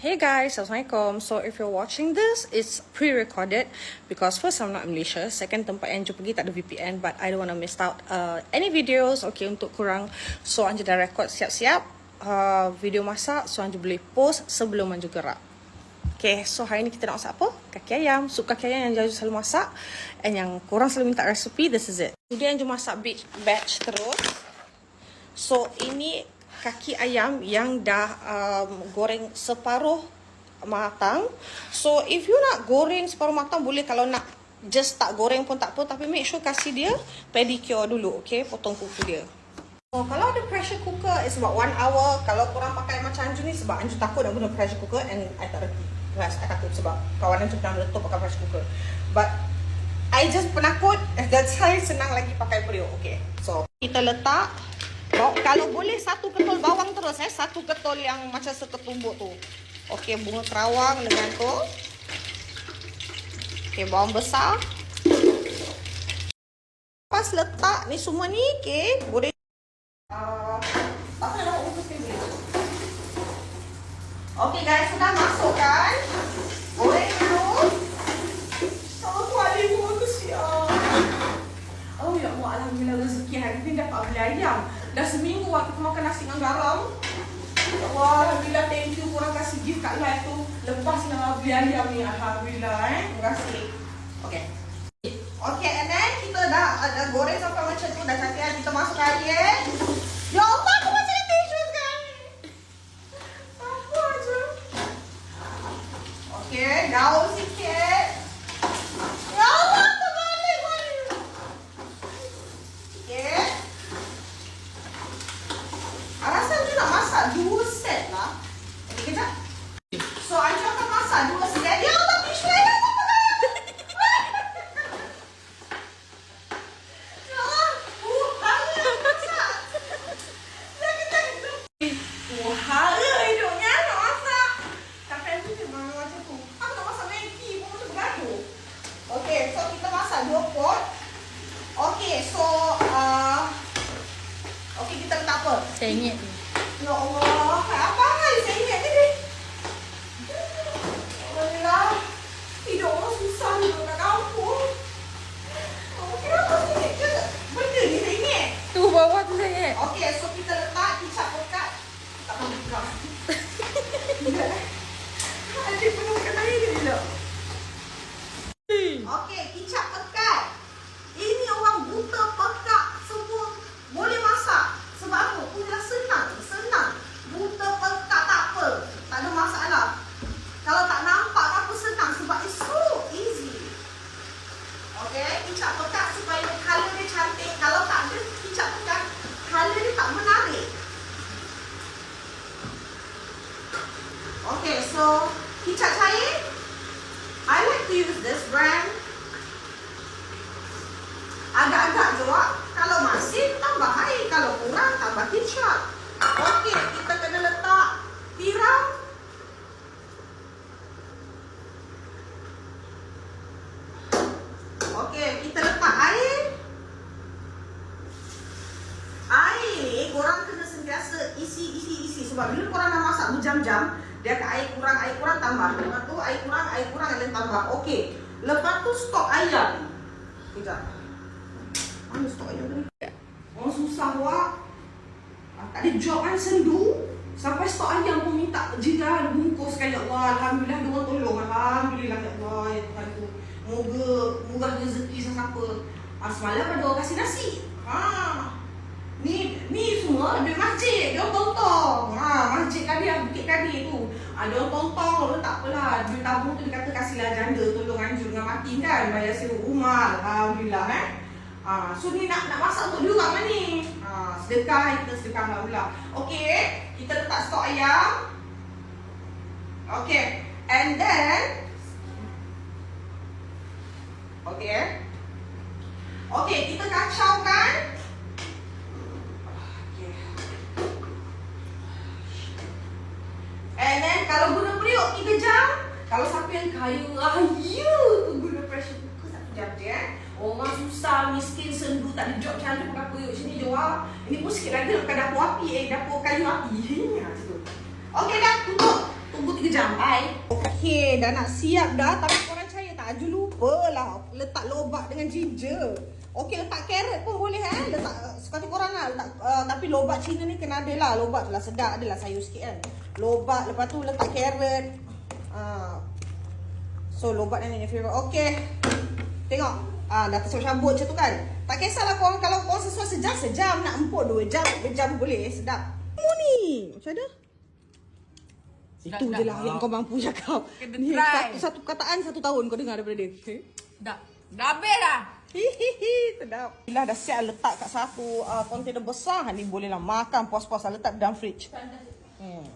Hey guys, Assalamualaikum. So if you're watching this, it's pre-recorded because first I'm not Malaysia, second tempat yang pergi tak ada VPN but I don't want to miss out uh, any videos okay untuk kurang so Anja dah record siap-siap uh, video masak so Anja boleh post sebelum Anja gerak. Okay, so hari ni kita nak masak apa? Kaki ayam, sup kaki ayam yang Anja selalu masak and yang korang selalu minta resepi, this is it. Today Anja masak batch terus. So ini kaki ayam yang dah um, goreng separuh matang. So if you nak goreng separuh matang boleh kalau nak just tak goreng pun tak apa tapi make sure kasih dia pedicure dulu okay potong kuku dia. So kalau ada pressure cooker it's about one hour. Kalau korang pakai macam Anju ni sebab Anju takut nak guna pressure cooker and I tak reti. Guys, I takut sebab kawan Anju pernah meletup pakai pressure cooker. But I just penakut dan saya senang lagi pakai periuk. Okay, so kita letak Baw- kalau boleh satu ketol bawang terus eh, satu ketol yang macam seketumbuk tu. Okey, bunga kerawang dengan tu. Okey, bawang besar. Pas letak ni semua ni, okey, boleh? Okey guys, sudah masuk kan? Oh ya Alhamdulillah rezeki hari ni dapat beli ayam. Dah seminggu aku makan nasi dengan garam. Ya Allah, Alhamdulillah thank you korang kasih gift kat live tu. Lepas nak beli ayam ni, Alhamdulillah eh. Terima kasih. Okay. Okay, and then kita dah ada goreng sampai macam tu. Dah kan? Kita masuk air. Ya so kita masak dua pot. Okay, so uh, okay kita letak apa? Sengit. Ya Allah, apa hal sengit ni? Alhamdulillah. Hidup orang susah ni kat kampung. Oh, kenapa senyit? Benda ni. Tu bawa tu sengit. Okay, so Okey, so kicap cair. I like to use this brand. Agak-agak wak. Kalau masin, tambah air. Kalau kurang, tambah kicap. Okey, kita kena letak tiram. Okey, kita letak air. Air ni korang kena sentiasa isi, isi, isi. Sebab bila korang nak masak berjam-jam, dia akan air kurang, air kurang tambah. Lepas tu air kurang, air kurang dan tambah. Okey. Lepas tu stok ayam. Kejap. Mana stok ayam tadi? Orang susah wak. Ah, Tak ada job kan sendu. Sampai stok ayam pun minta jika bungkus ya Allah. Alhamdulillah dia orang tolong. Alhamdulillah ya Allah. Ya Tuhan tu. Moga murah rezeki sesiapa. Ah, semalam ada orang kasih nasi. Ha. Ni ni semua duit masjid. Dia orang tong-tong. Ha, masjid Kadir, Bukit Kadir tu. Ha, dia orang tong-tong. Orang tak apalah. Duit tabung tu dia kata kasihlah janda. Tolong anjur dengan mati kan. Bayar sewa rumah. Alhamdulillah eh. Ha, so ni nak nak masak untuk diorang lah ni. Ha, sedekah kita sedekah Alhamdulillah. Okey, kita letak stok ayam. Okey. And then Okey. Okey, kita kacaukan. Okey. And then kalau guna periuk 3 jam, kalau siapa yang kaya raya tu guna pressure cooker satu jam je eh. Orang susah, miskin, sendu, tak ada job macam mana periuk sini je wah. Ini pun sikit lagi nak dapur api eh, dapur kayu api. Macam tu. Okey dah, tutup. Tunggu 3 jam. Bye. Okay, dah nak siap dah. Tapi korang percaya tak? Aju lupa lah. Letak lobak dengan ginger. Okay, letak carrot pun boleh eh. Letak, uh, suka hati korang lah. Letak, uh, tapi lobak Cina ni kena ada lah. Lobak tu lah sedap. Adalah sayur sikit kan. Lobak, lepas tu letak carrot. Uh, so, lobak ni your favourite. Okay. Tengok. Ah, dah tersabut-sabut macam tu kan. Tak kisahlah korang kalau korang sesuai sejam, sejam. Nak empuk dua jam, dua jam boleh. Sedap. Kamu ni. Macam mana? Sedap, Itu je sedap. lah yang kau mampu cakap. Kena Ni, try. satu, satu kataan satu tahun kau dengar daripada dia. Dah. Dah habis dah. Hihihi, sedap. Bila dah siap letak kat satu uh, container besar, ni boleh lah makan puas-puas lah letak dalam fridge. Hmm.